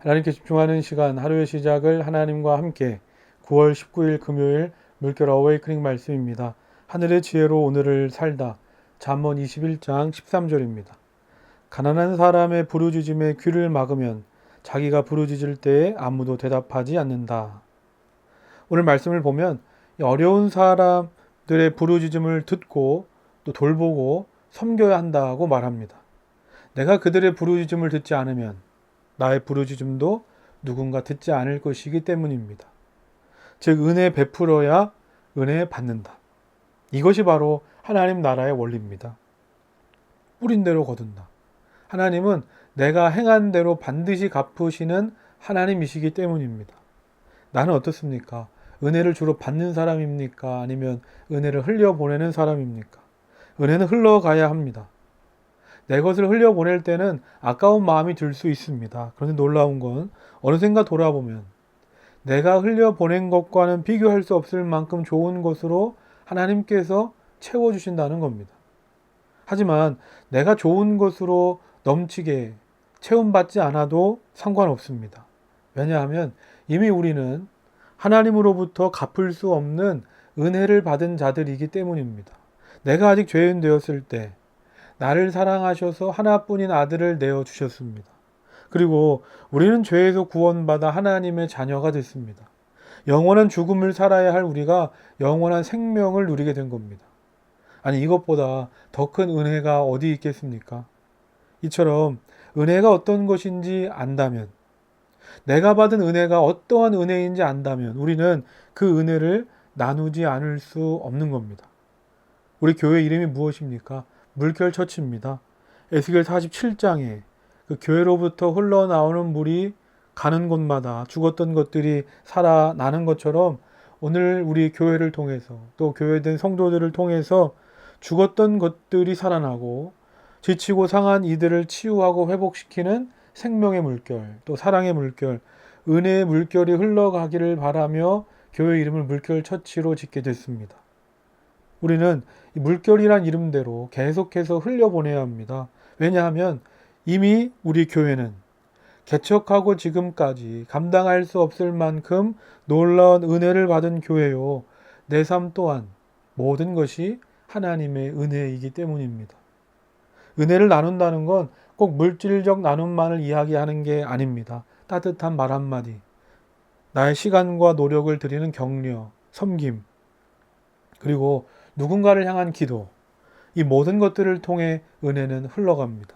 하나님께 집중하는 시간 하루의 시작을 하나님과 함께 9월 19일 금요일 물결 어웨이크닝 말씀입니다. 하늘의 지혜로 오늘을 살다 잠언 21장 13절입니다. 가난한 사람의 부르짖음에 귀를 막으면 자기가 부르짖을 때에 아무도 대답하지 않는다. 오늘 말씀을 보면 이 어려운 사람들의 부르짖음을 듣고 또 돌보고 섬겨야 한다고 말합니다. 내가 그들의 부르짖음을 듣지 않으면 나의 부르짖음도 누군가 듣지 않을 것이기 때문입니다. 즉 은혜 베풀어야 은혜 받는다. 이것이 바로 하나님 나라의 원리입니다. 뿌린 대로 거둔다. 하나님은 내가 행한 대로 반드시 갚으시는 하나님이시기 때문입니다. 나는 어떻습니까? 은혜를 주로 받는 사람입니까? 아니면 은혜를 흘려보내는 사람입니까? 은혜는 흘러가야 합니다. 내 것을 흘려보낼 때는 아까운 마음이 들 수 있습니다. 그런데 놀라운 건 어느샌가 돌아보면 내가 흘려보낸 것과는 비교할 수 없을 만큼 좋은 것으로 하나님께서 채워주신다는 겁니다. 하지만 내가 좋은 것으로 넘치게 체험받지 않아도 상관없습니다. 왜냐하면 이미 우리는 하나님으로부터 갚을 수 없는 은혜를 받은 자들이기 때문입니다. 내가 아직 죄인 되었을 때 나를 사랑하셔서 하나뿐인 아들을 내어 주셨습니다. 그리고 우리는 죄에서 구원받아 하나님의 자녀가 됐습니다. 영원한 죽음을 살아야 할 우리가 영원한 생명을 누리게 된 겁니다. 아니 이것보다 더 큰 은혜가 어디 있겠습니까? 이처럼 은혜가 어떤 것인지 안다면 내가 받은 은혜가 어떠한 은혜인지 안다면 우리는 그 은혜를 나누지 않을 수 없는 겁니다. 우리 교회 이름이 무엇입니까? 물결 처치입니다. 에스겔 47장에 그 교회로부터 흘러나오는 물이 가는 곳마다 죽었던 것들이 살아나는 것처럼 오늘 우리 교회를 통해서 또 교회된 성도들을 통해서 죽었던 것들이 살아나고 지치고 상한 이들을 치유하고 회복시키는 생명의 물결, 또 사랑의 물결, 은혜의 물결이 흘러가기를 바라며 교회 이름을 물결 처치로 짓게 됐습니다. 우리는 이 물결이란 이름대로 계속해서 흘려보내야 합니다. 왜냐하면 이미 우리 교회는 개척하고 지금까지 감당할 수 없을 만큼 놀라운 은혜를 받은 교회요. 내 삶 또한 모든 것이 하나님의 은혜이기 때문입니다. 은혜를 나눈다는 건 꼭 물질적 나눔만을 이야기하는 게 아닙니다. 따뜻한 말 한마디, 나의 시간과 노력을 드리는 격려, 섬김, 그리고 누군가를 향한 기도, 이 모든 것들을 통해 은혜는 흘러갑니다.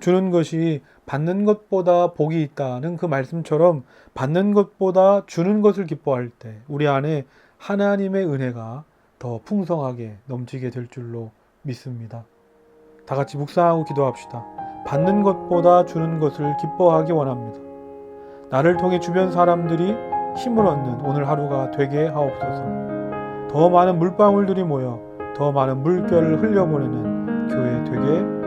주는 것이 받는 것보다 복이 있다는 그 말씀처럼 받는 것보다 주는 것을 기뻐할 때 우리 안에 하나님의 은혜가 더 풍성하게 넘치게 될 줄로 믿습니다. 다 같이 묵상하고 기도합시다. 받는 것보다 주는 것을 기뻐하기 원합니다. 나를 통해 주변 사람들이 힘을 얻는 오늘 하루가 되게 하옵소서. 더 많은 물방울들이 모여 더 많은 물결을 흘려보내는 교회 되게.